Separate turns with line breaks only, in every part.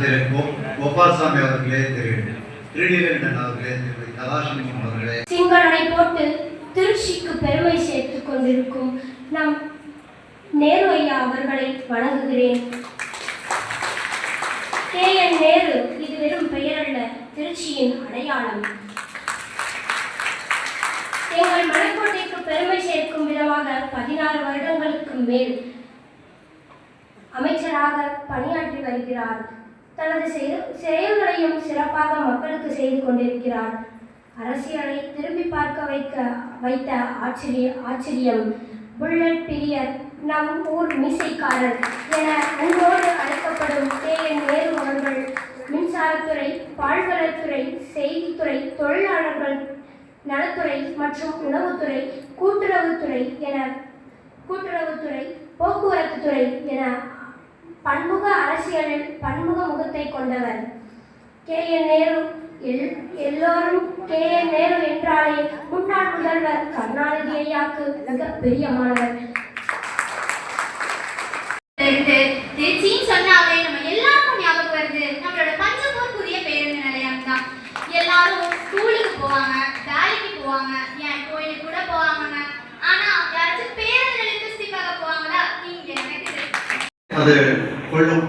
திரு கோபால்சாமி அவர்களே திரு திருநீலகண்டன் அவர்களே திரு அவர்களே
சிங்களனை போட்டு திருச்சிக்கு பெருமை சேர்த்துக் கொண்டிருக்கும் நம் நேரு ஐயா அவர்களை வணங்குகிறேன். கே. என். நேரு இது வெறும் பெயரல்ல திருச்சியின் அடையாளம். எங்கள் மலைக்கோட்டைக்கு பெருமை சேர்க்கும் விதமாக பதினாறு வருடங்களுக்கு மேல் அமைச்சராக பணியாற்றி வருகிறார் தனது செயல் செயல்களையும் சிறப்பாக மக்களுக்கு செய்து கொண்டிருக்கிறார். அரசியலை திரும்பி பார்க்க வைக்க வைத்த ஆச்சரிய ஆச்சரியம். புல்லட் பிரியர் நம் ஊர் மீசைக்காரர் என அன்போடு அழைக்கப்படும் கே. என். நேரு அவர்கள் மின்சாரத்துறை பால்வளத்துறை செய்தித்துறை தொழிலாளர்கள் நலத்துறை மற்றும் உணவுத்துறை கூட்டுறவுத்துறை என கூட்டுறவுத்துறை போக்குவரத்துத்துறை என பன்முக அரசியலில் பன்முக முகத்தை கொண்டவர். கே. என். நேரு. எல். எல்லோரும் கே. என். நேரு என்றாலே முன்னாள் முதல்வர் கருணாநிதி ஐயாக்கு மிக பிரியமானவர்.
அது கொள்ளும்.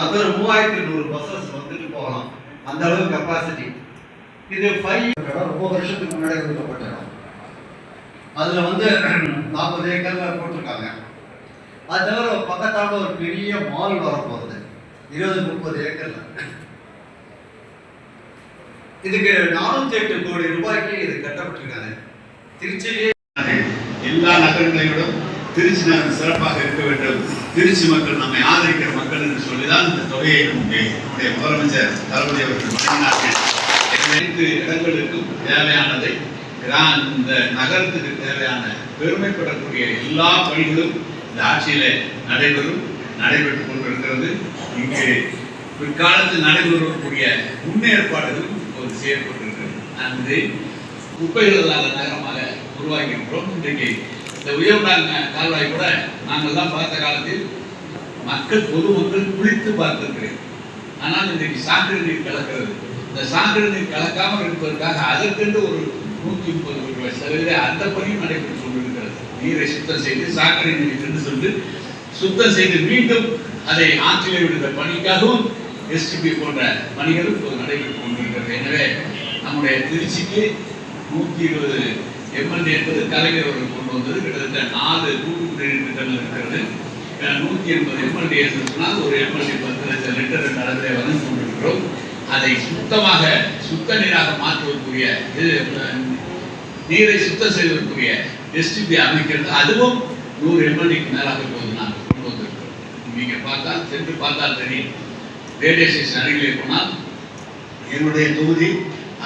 அது ஒரு மூவாயிரத்தி நூறு பஸ்ஸஸ் வந்துட்டு போகலாம். அந்த அளவு கெப்பாசிட்டி இது ஃபைவ் ரொம்ப வருஷத்துக்கு முன்னாடி கொடுக்கப்பட்ட அதுல வந்து நாற்பது ஏக்கர்ல போட்டிருக்காங்க. அது தவிர பக்கத்தால ஒரு பெரிய மால் வரப்போகுது. இருபது முப்பது ஏக்கர்ல. இதுக்கு நானூத்தி எட்டு கோடி ரூபாய்க்கு இது கட்டப்பட்டிருக்காங்க. திருச்சியிலே
எல்லா நகரங்களையும் திருச்சி நகரம் சிறப்பாக இருக்க வேண்டும். திருச்சி மக்கள் நம்மை ஆதரிக்கிற மக்கள் என்று சொல்லிதான் இந்த தொகையை நமக்கு நம்முடைய முதலமைச்சர் தளபதி அவர்கள் வழங்கினார்கள். அனைத்து இடங்களுக்கும் தேவையானதை இந்த நகரத்துக்கு தேவையான பெருமைப்படக்கூடிய எல்லா பணிகளும் இந்த ஆட்சியில நடைபெறும் நடைபெற்றுக் கொண்டிருக்கிறது. இங்கு பிற்காலத்தில் நடைபெறக்கூடிய முன்னேற்பாடுகளும் இப்போது செய்யப்பட்டிருக்கிறது. அந்த குப்பைகள் இல்லாத நகரமாக உருவாக்கியிருக்கிறோம் இன்றைக்கு இந்த உயர்ந்தாங்க கால்வாய் கூட நாங்கள் தான் பார்த்த காலத்தில் மக்கள் பொதுமக்கள் குளித்து பார்த்திருக்கிறேன். ஆனால் இன்றைக்கு சாக்கடை நீர் கலக்கிறது. இந்த சாக்கடை நீர் கலக்காமல் இருப்பதற்காக அதற்கென்று ஒரு நூற்றி முப்பது ரூபாய் செலவில் அந்த பணியும் நடைபெற்று கொண்டிருக்கிறது. நீரை சுத்தம் செய்து சாக்கடை நீர் என்று சொல்லி சுத்தம் செய்து மீண்டும் அதை ஆற்றிலே விடுகிற பணிக்காகவும் எஸ்டிபி போன்ற பணிகளும் இப்போது நடைபெற்று கொண்டிருக்கிறது. எனவே நம்முடைய திருச்சிக்கு நூற்றி இருபது எம்எல்ஏ என்பது கலைஞர் அவர்கள் கொண்டு வந்தது. கிட்டத்தட்ட நாலு கூட்டு குடிநீர் திட்டங்கள் இருக்கிறது. நூற்றி எண்பது எம்எல்ஏ என்று சொன்னால் ஒரு எம்எல்ஏ பத்து லட்சம் லிட்டர் என்ற அளவிலே வழங்கி கொண்டிருக்கிறோம். அதை சுத்தமாக சுத்த நீராக மாற்றுவதற்குரிய இது நீரை சுத்தம் செய்வதற்குரிய எஸ்டிபி அமைக்கிறது. அதுவும் நூறு எம்எல்ஏக்கு மேலாக இப்போது நாங்கள் கொண்டு வந்திருக்கிறோம். நீங்க பார்த்தால் சென்று பார்த்தால் தெரியும். ரேடியோ ஸ்டேஷன் அருகிலே போனால் என்னுடைய தொகுதி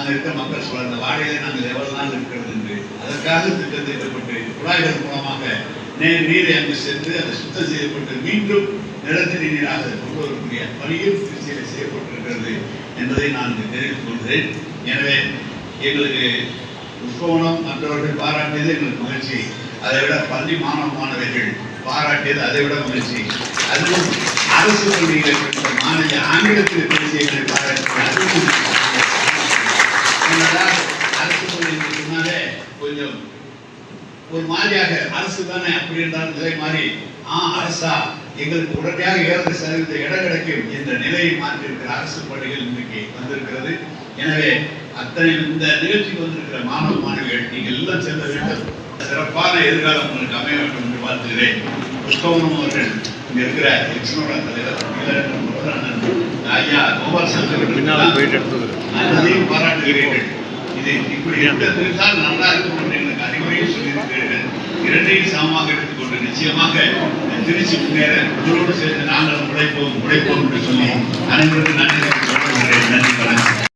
அங்கே இருக்க மக்கள் சொல்ல அந்த வாடையில நாங்கள் எவ்வளவு நாள் இருக்கிறது என்று அதற்காக திட்டம் தீட்டப்பட்டு குழாய்கள் மூலமாக நேர் நீரை அங்கு சென்று அதை சுத்தம் செய்யப்பட்டு மீண்டும் நிலத்தடி நீராக கொண்டு வரக்கூடிய பணியும் திருச்சியில் செய்யப்பட்டிருக்கிறது என்பதை நான் இங்கு தெரிவித்துக் கொள்கிறேன். எனவே எங்களுக்கு உட்கோணம் மற்றவர்கள் பாராட்டியது எங்களுக்கு மகிழ்ச்சி. அதை விட பள்ளி மாணவ மாணவர்கள் பாராட்டியது அதை விட மகிழ்ச்சி. அதுவும் அரசு பள்ளியில் பெற்ற ஆங்கிலத்தில் பேசிய பாராட்டினார் ஒரு மாதிரியாக அரசு தானே அப்படி என்றால் நிலை மாறி ஆ அரசா எங்களுக்கு உடனடியாக ஏழு சதவீத இடம் கிடைக்கும் என்ற நிலையை மாற்றியிருக்கிற அரசு பள்ளிகள் இன்றைக்கு வந்திருக்கிறது. எனவே அத்தனை இந்த நிகழ்ச்சிக்கு வந்திருக்கிற மாணவ மாணவிகள் நீங்கள் எல்லாம் செல்ல வேண்டும். சிறப்பான எதிர்காலம் உங்களுக்கு அமைய வேண்டும் என்று வாழ்த்துகிறேன். புஷ்பவனம் அவர்கள் இங்க இருக்கிற எக்ஸ்னோட தலைவர் ஐயா அவர்கள் அதையும் பாராட்டுகிறீர்கள். இது இப்படி எடுத்திருந்தால் நல்லா இருக்கும் முறையில் சொல்லியிருக்கிறீர்கள் இரண்டையும் சமமாக எடுத்துக்கொண்டு நிச்சயமாக திருச்சி முன்னேற உங்களோடு சேர்ந்து நாங்கள் உழைப்போம் உழைப்போம் என்று சொல்லி அனைவருக்கும் நன்றி நன்றி வணக்கம்.